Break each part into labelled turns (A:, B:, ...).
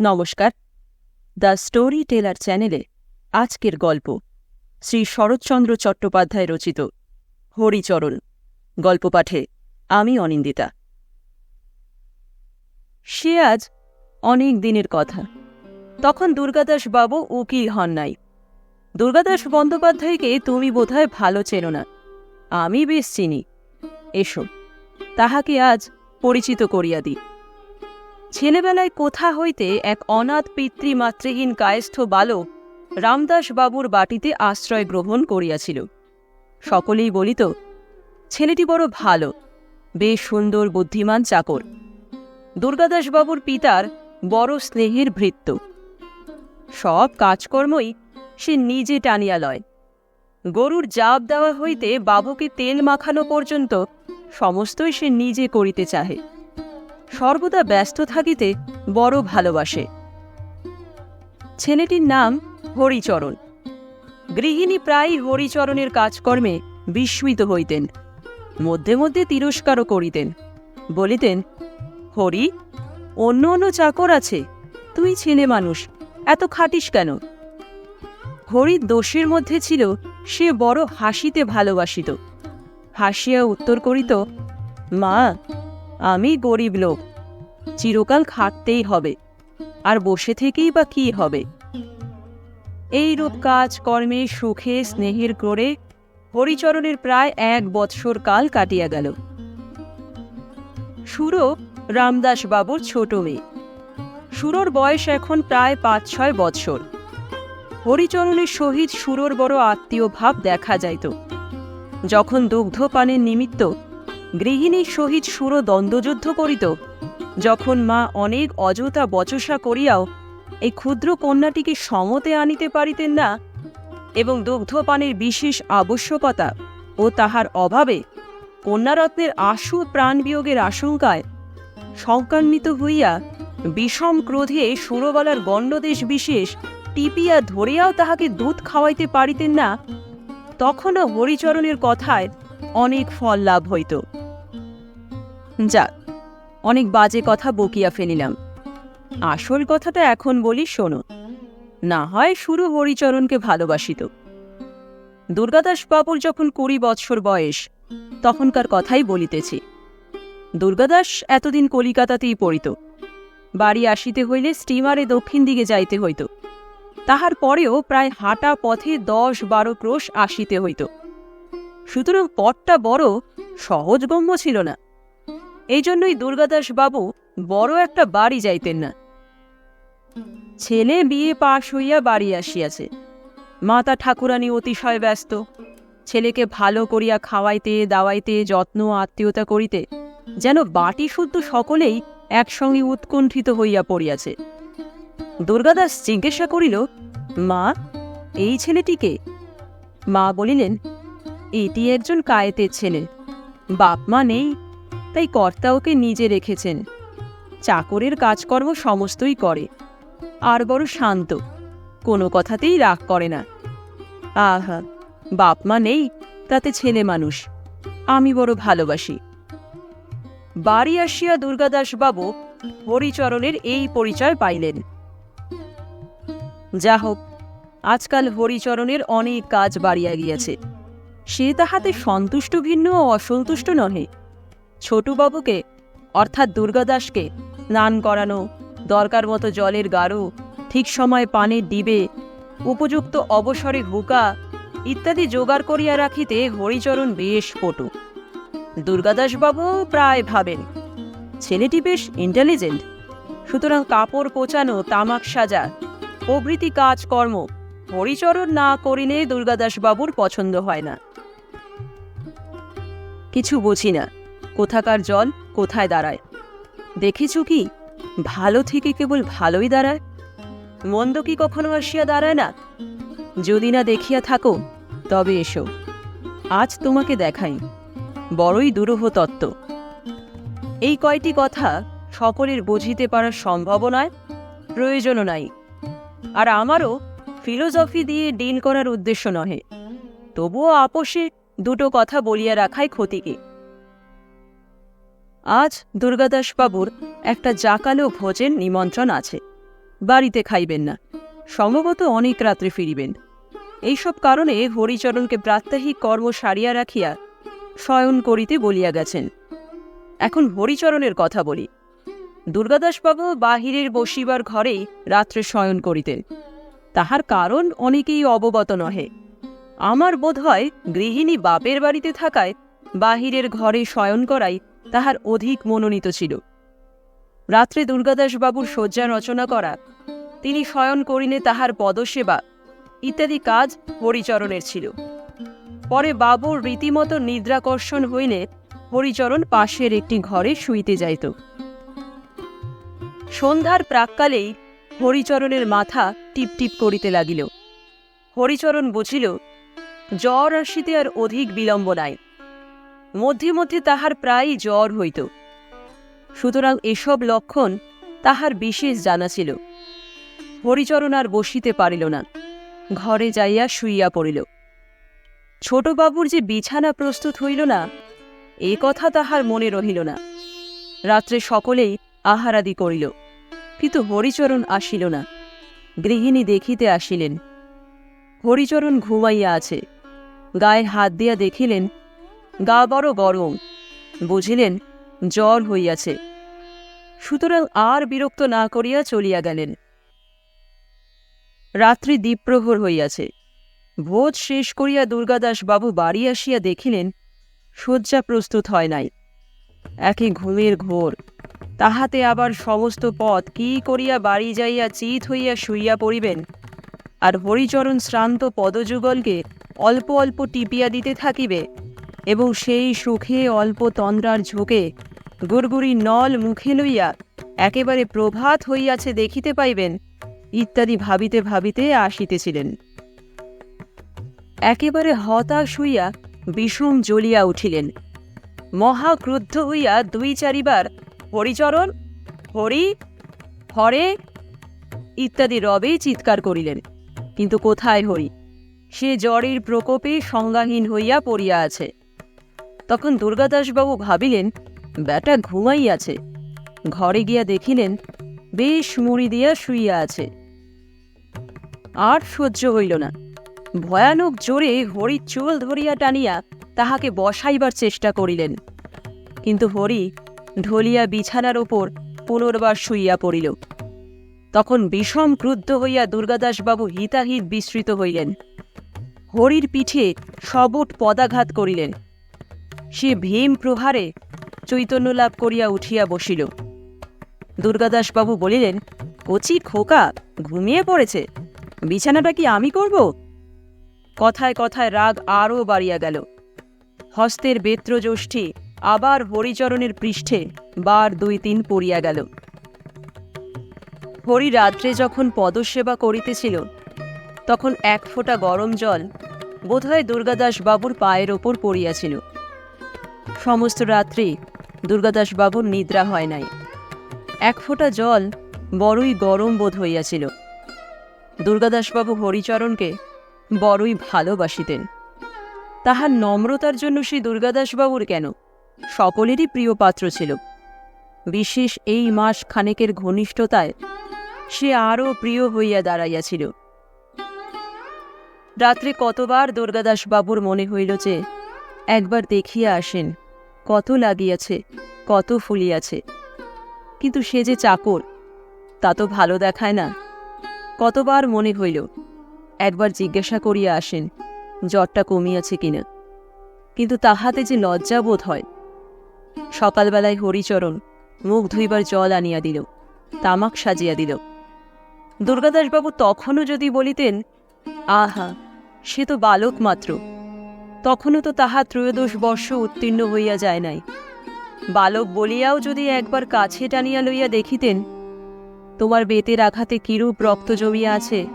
A: নমস্কার। The story teller চ্যানেলে আজকের গল্প শ্রী শরৎচন্দ্র চট্টোপাধ্যায় রচিত হরিচরণ। গল্প পাঠে আমি অনিন্দিতা। সে আজ অনেক দিনের কথা। তখন দুর্গাদাস বাবু উকিল হন নাই। দুর্গাদাস বন্দ্যোপাধ্যায়কে তুমি বোধহয় ভালো চেনো না। আমি বেশ চিনি। এসো, তাহাকে আজ পরিচিত করিয়া দিই। ছেলেবেলায় কোথা হইতে এক অনাথ পিতৃমাতৃহীন কায়স্থ বালক রামদাস বাবুর বাটিতে আশ্রয় গ্রহণ করিয়াছিল। সকলেই বলিত, ছেলেটি বড় ভালো, বেশ সুন্দর, বুদ্ধিমান চাকর। দুর্গাদাস বাবুর পিতার বড় স্নেহের ভৃত্য। সব কাজকর্মই সে নিজে টানিয়া লয়। গরুর জাপ দেওয়া হইতে বাবুকে তেল মাখানো পর্যন্ত সমস্তই সে নিজে করিতে চাহে। সর্বদা ব্যস্ত থাকিতে বড় ভালোবাসে। ছেলেটির নাম হরিচরণ। গৃহিণী প্রায় হরিচরণের কাজকর্মে বিস্মিত হইতেন, মধ্যে মধ্যে তিরস্কারও করিতেন, বলিতেন, হরি, অন্য অন্য চাকর আছে, তুই ছেলে মানুষ, এত খাটিস কেন? হরির দোষের মধ্যে ছিল, সে বড় হাসিতে ভালোবাসিত। হাসিয়া উত্তর করিত, মা আমি গরিব লোক। চিরকাল খাটতেই হবে। আর বসে থেকেই বা কি হবে? এইরূপ কাজ, কর্মে, সুখে, স্নেহের করে হরিচরণের প্রায় এক বৎসর কাল কাটিয়া গেল। সুরো রামদাস বাবুর ছোট মেয়ে। সুরোর বয়স এখন প্রায় পাঁচ ছয় বৎসর। হরিচরণের সহিত সুরোর বড় আত্মীয় ভাব দেখা যাইত। যখন দুগ্ধপানের নিমিত্ত গৃহিণীর সহিত সুর দ্বন্দ্বযুদ্ধ করিত। যখন মা অনেক অযথা বচসা করিয়াও এই ক্ষুদ্র কন্যাটিকে সমতে আনিতে পারিতেন না এবং দুগ্ধপানের বিশেষ আবশ্যকতা ও তাহার অভাবে কন্যারত্নের আশু প্রাণবিয়োগের আশঙ্কায় শঙ্কান্বিত হইয়া বিষম ক্রোধে সুরবালার গণ্ডদেশ বিশেষ টিপিয়া ধরিয়াও তাহাকে দুধ খাওয়াইতে পারিতেন না, তখনও হরিচরণের কথায় অনেক ফল লাভ হইত। যাক, অনেক বাজে কথা বকিয়া ফেলিলাম। আসল কথাটা এখন বলি শোনো, না হয় শুরু হরিচরণকে ভালোবাসিত। দুর্গাদাস বাবুর যখন কুড়ি বৎসর বয়স, তখনকার কথাই বলিতেছি। দুর্গাদাস এতদিন কলিকাতাতেই পড়িত। বাড়ি আসিতে হইলে স্টিমারে দক্ষিণ দিকে যাইতে হইত। তাহার পরেও প্রায় হাঁটা পথে দশ বারো ক্রোশ আসিতে হইত। সুতরাং পথটা বড় সহজগম্য ছিল না। এই জন্যই দুর্গাদাস বাবু বড় একটা বাড়ি যাইতেন না। ছেলে বিয়ে পাশ হইয়া বাড়ি আসিয়াছে। মাতা ঠাকুরানী অতিশয় ব্যস্ত। ছেলেকে ভালো করিয়া খাওয়াইতে, দাওয়াইতে, যত্ন, আত্মীয়তা করিতে যেন বাটি শুদ্ধ সকলেই একসঙ্গে উৎকণ্ঠিত হইয়া পড়িয়াছে। দুর্গাদাস জিজ্ঞাসা করিল, মা, এই ছেলেটিকে? মা বলিলেন এটি একজন কায়েতের ছেলে। বাপ মা নেই, তাই কর্তা ওকে নিজে রেখেছেন। চাকরের কাজকর্ম সমস্তই করে। আর বড় শান্ত, কোনো কথাতেই রাগ করে না। আহা, বাপ মা নেই, তাতে ছেলে মানুষ। আমি বড় ভালোবাসি। বাড়ি আসিয়া দুর্গাদাস বাবু হরিচরণের এই পরিচয় পাইলেন। যা হোক আজকাল হরিচরণের অনেক কাজ বাড়িয়া গিয়াছে। সে তাহাতে সন্তুষ্ট ভিন্ন ও অসন্তুষ্ট নহে। ছোটবাবুকে, অর্থাৎ দুর্গাদাসকে, স্নান করানো, দরকার মতো জলের গাঢ়, ঠিক সময় পানের ডিবে, উপযুক্ত অবসরে হুকা, ইত্যাদি জোগাড় করিয়া রাখিতে হরিচরণ বেশ পটু দুর্গাদাসবাবু প্রায় ভাবেন, ছেলেটি বেশ ইন্টেলিজেন্ট সুতরাং কাপড় কোচানো, তামাক সাজা, প্রভৃতি কাজকর্ম, হরিচরণ না করিলে দুর্গাদাসবাবুর পছন্দ হয় না। কিছু বুঝি না। কোথাকার জল কোথায় দাঁড়ায়? দেখেছ কি? ভালো থেকে কেবল ভালোই দাঁড়ায়। মন্দ কি কখনো আসিয়া দাঁড়ায় না? যদি না দেখিয়া থাকো, তবে এসো। আজ তোমাকে দেখাই। বড়ই দুরূহ তত্ত্ব। এই কয়টি কথা সকলের বুঝিতে পারার সম্ভাবনায় প্রয়োজনও নাই। আর আমারও ফিলোসফি দিয়ে ডিল করার উদ্দেশ্য নহে। তবুও আপোষে দুটো কথা বলিয়া রাখাই ক্ষতিকে আজ দুর্গাদাসবাবুর একটা জাকালো ভোজের নিমন্ত্রণ আছে। বাড়িতে খাইবেন না। সম্ভবত অনেক রাত্রে ফিরিবেন। এইসব কারণে হরিচরণকে প্রাত্যহিক কর্ম সারিয়া রাখিয়া শয়ন করিতে বলিয়া গেছেন। এখন হরিচরণের কথা বলি। দুর্গাদাসবাবু বাহিরের বসিবার ঘরেই রাত্রে শয়ন করিতেন। তাহার কারণ অনেকেই অবগত নহে। আমার বোধ হয় গৃহিণী বাপের বাড়িতে থাকায় বাহিরের ঘরে শয়ন করাই তাহার অধিক মনোনীত ছিল। রাত্রে দুর্গাদাসবাবুর শয্যা রচনা করা, তিনি শয়ন করিনে তাহার পদসেবা ইত্যাদি কাজ হরিচরণের ছিল। পরে বাবুর রীতিমতো নিদ্রাকর্ষণ হইলে হরিচরণ পাশের একটি ঘরে শুইতে যাইত। সন্ধ্যার প্রাককালেই হরিচরণের মাথা টিপটিপ করিতে লাগিল। হরিচরণ বুঝিল জ্বর আসিতে আর অধিক বিলম্ব নাই। মধ্যে মধ্যে তাহার প্রায়ই জ্বর হইত। সুতরাং এসব লক্ষণ তাহার বিশেষ জানা ছিল। হরিচরণ আর বসিতে পারিল না। ঘরে যাইয়া শুইয়া পড়িল। ছোটবাবুর যে বিছানা প্রস্তুত হইল না, এ কথা তাহার মনে রহিল না। রাত্রে সকলেই আহারাদি করিল। কিন্তু হরিচরণ আসিল না। গৃহিণী দেখিতে আসিলেন। হরিচরণ ঘুমাইয়া আছে। গায়ে হাত দিয়া দেখিলেন, গা বড় গরম। বুঝিলেন, জ্বর হইয়াছে। সুতরাং আর বিরক্ত না করিয়া চলিয়া গেলেন। রাত্রি দ্বীপ্রহর হইয়াছে। ভোজ শেষ করিয়া দুর্গাদাস বাবু বাড়ি আসিয়া দেখিলেন, শয্যা প্রস্তুত হয় নাই। একে ঘুমের ঘোর। তাহাতে আবার সমস্ত পথ কি করিয়া বাড়ি যাইয়া চিত হইয়া শুইয়া পড়িবেন, আর হরিচরণ শ্রান্ত পদযুগলকে অল্প অল্প টিপিয়া দিতে থাকিবে, এবং সেই সুখে অল্প তন্দ্রার ঝোঁকে গুড়গুড়ি নল মুখে লইয়া একেবারে প্রভাত হইয়াছে দেখিতে পাইবেন, ইত্যাদি ভাবিতে ভাবিতে আসিতেছিলেন। একেবারে হতাশ হইয়া বিষম জ্বলিয়া উঠিলেন। মহা ক্রুদ্ধ হইয়া দুই চারিবার, হরিচরণ, হরি, হরে, ইত্যাদি রবে চিৎকার করিলেন। কিন্তু কোথায় হরি? সে জ্বরের প্রকোপে সংজ্ঞাহীন হইয়া পড়িয়া আছে। তখন দুর্গাদাসবাবু ভাবিলেন ব্যাটা ঘুমাইয়াছে। ঘরে গিয়া দেখিলেন, বেশ মুড়ি দিয়া শুইয়া আছে। আর সহ্য হইল না। ভয়ানক জোরে হরি চুল ধরিয়া টানিয়া তাহাকে বসাইবার চেষ্টা করিলেন। কিন্তু হরি ঢলিয়া বিছানার ওপর পুনর্বার শুইয়া পড়িল। তখন বিষম ক্রুদ্ধ হইয়া দুর্গাদাসবাবু হিতাহিত বিস্মৃত হইলেন। হরির পিঠে সবট পদাঘাত করিলেন। সে ভীম প্রহারে চৈতন্য লাভ করিয়া উঠিয়া বসিল। দুর্গাদাসবাবু বলিলেন, কচি খোকা, ঘুমিয়ে পড়েছে। বিছানাটা কি আমি করব? কথায় কথায় রাগ আরও বাড়িয়া গেল। হস্তের বেত্রযষ্ঠী আবার হরিচরণের পৃষ্ঠে বার দুই তিন পড়িয়া গেল। হরি রাত্রে যখন পদসেবা করিতেছিল তখন এক ফোঁটা গরম জল বোধহয় দুর্গাদাস বাবুর পায়ের ওপর পড়িয়াছিল। সমস্ত রাত্রি দুর্গাদাস বাবুর নিদ্রা হয় নাই। এক ফোঁটা জল বড়ই গরম বোধ হইয়াছিল। দুর্গাদাসবাবু হরিচরণকে বড়ই ভালোবাসিতেন। তাহার নম্রতার জন্য সেই দুর্গাদাসবাবুর কেন সকলেরই প্রিয় পাত্র ছিল। বিশেষ এই মাস খানেকের ঘনিষ্ঠতায় সে আরও প্রিয় হইয়া দাঁড়াইয়াছিল। রাত্রে কতবার দুর্গাদাসবাবুর মনে হইল যে, একবার দেখিয়া আসেন, কত লাগিয়াছে, কত ফুলিয়াছে। কিন্তু সে যে চাকর, তা তো ভালো দেখায় না। কতবার মনে হইল, একবার জিজ্ঞাসা করিয়া আসেন, জ্বরটা কমিয়াছে কিনা। কিন্তু তাহাতে যে লজ্জা বোধ হয়, সকালবেলায় হরিচরণ মুখ ধুইবার জল আনিয়া দিল, তামাক সাজিয়া দিল। দুর্গাদাসবাবু তখনও যদি বলিতেন, আহা সে তো বালক মাত্র। তখনও তো তাহা ত্রয়োদশ বর্ষ উত্তীর্ণ হইয়া যায় নাই। বালক বলিয়াও যদি একবার কাছে টানিয়া লইয়া দেখিতেন, তোমার বেতের আঘাতে কিরূপ রক্ত জমিয়া আছে,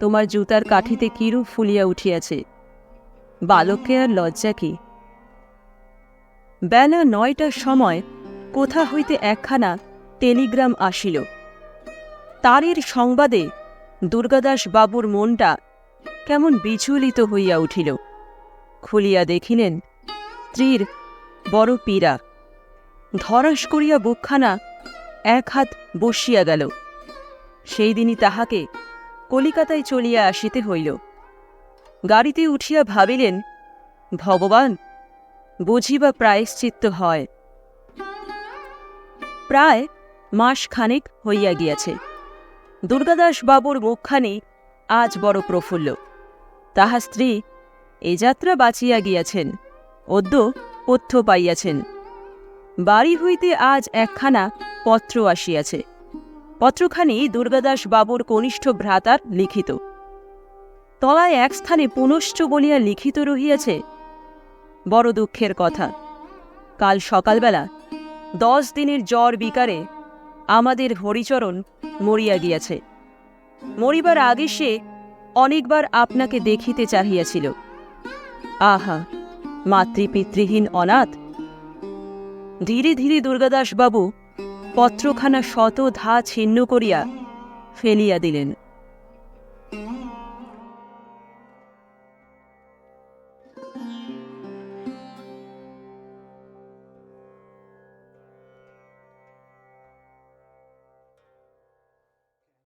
A: তোমার জুতার কাঠিতে কিরূপ ফুলিয়া উঠিয়াছে। বালককে আর লজ্জা কি? বেলা নয়টার সময় কোথা হইতে একখানা টেলিগ্রাম আসিল। তারের সংবাদে দুর্গাদাস বাবুর মনটা কেমন বিচলিত হইয়া উঠিল। খুলিয়া দেখিলেন স্ত্রীর বড় পীড়া। ধরাস করিয়া বুকখানা এক হাত বসিয়া গেল। সেই দিনই তাহাকে কলিকাতায় চলিয়া আসিতে হইল। গাড়িতে উঠিয়া ভাবিলেন, ভগবান, বুঝিবা প্রায়শ্চিত্ত হয়। প্রায় মাস খানেক হইয়া গিয়াছে। দুর্গাদাস বাবুর মুখখানি আজ বড় প্রফুল্ল। তাহা স্ত্রী এ যাত্রা বাঁচিয়া গিয়াছেন, অদ্য পথ্য পাইয়াছেন। বাড়ি হইতে আজ একখানা পত্র আসিয়াছে। পত্রখানি দুর্গাদাস বাবুর কনিষ্ঠ ভ্রাতার লিখিত। তলায় এক স্থানে পুনশ্চ বলিয়া লিখিত রহিয়াছে, বড় দুঃখের কথা। কাল সকালবেলা দশ দিনের জ্বর বিকারে আমাদের হরিচরণ মরিয়া গিয়াছে। মরিবার আগে সে অনেকবার আপনাকে দেখিতে চাহিয়াছিল। আহা, মাতৃপিতৃহীন অনাথ। ধীরে ধীরে দুর্গাদাসবাবু পত্রখানা শত ধা ছিন্ন করিয়া ফেলিয়া দিলেন।